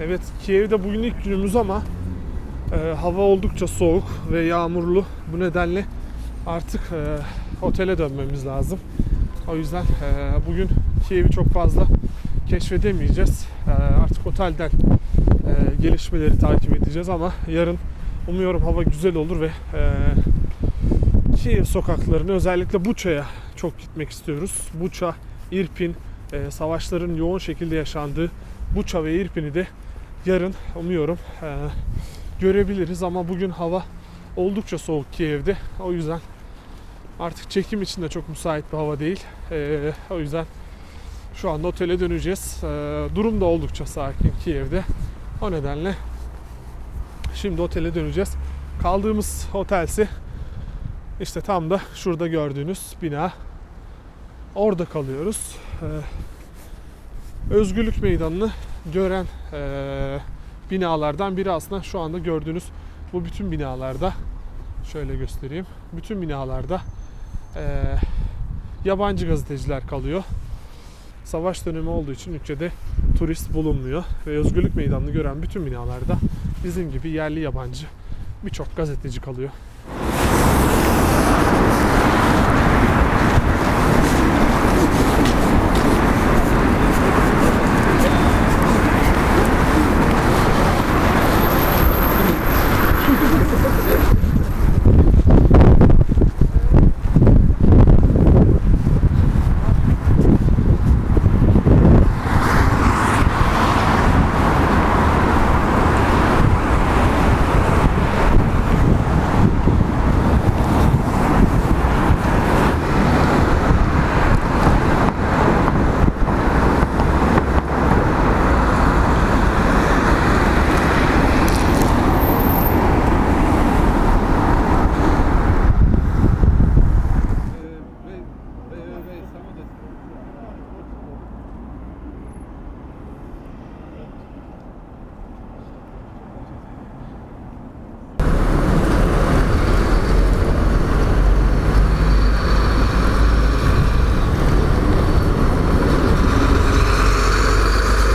Evet Kiev'de bugün ilk günümüz ama e, hava oldukça soğuk ve yağmurlu. Bu nedenle artık e, otele dönmemiz lazım. O yüzden e, bugün Kiev'i çok fazla keşfedemeyeceğiz. E, artık otelden e, gelişmeleri takip edeceğiz ama yarın umuyorum hava güzel olur ve e, Kiev sokaklarını özellikle Buça'ya çok gitmek istiyoruz. Buça, İrpin, e, savaşların yoğun şekilde yaşandığı Buça ve İrpin'i de yarın umuyorum e, görebiliriz ama bugün hava oldukça soğuk Kiev'de. O yüzden artık çekim için de çok müsait bir hava değil. E, o yüzden şu anda otele döneceğiz. E, durum da oldukça sakin Kiev'de. O nedenle şimdi otele döneceğiz. Kaldığımız otelse işte tam da şurada gördüğünüz bina. Orada kalıyoruz. Ee, Özgürlük Meydanı'nı gören ee, binalardan biri aslında şu anda gördüğünüz bu bütün binalarda şöyle göstereyim. Bütün binalarda ee, yabancı gazeteciler kalıyor. Savaş dönemi olduğu için ülkede turist bulunmuyor ve Özgürlük Meydanı'nı gören bütün binalarda bizim gibi yerli yabancı birçok gazeteci kalıyor.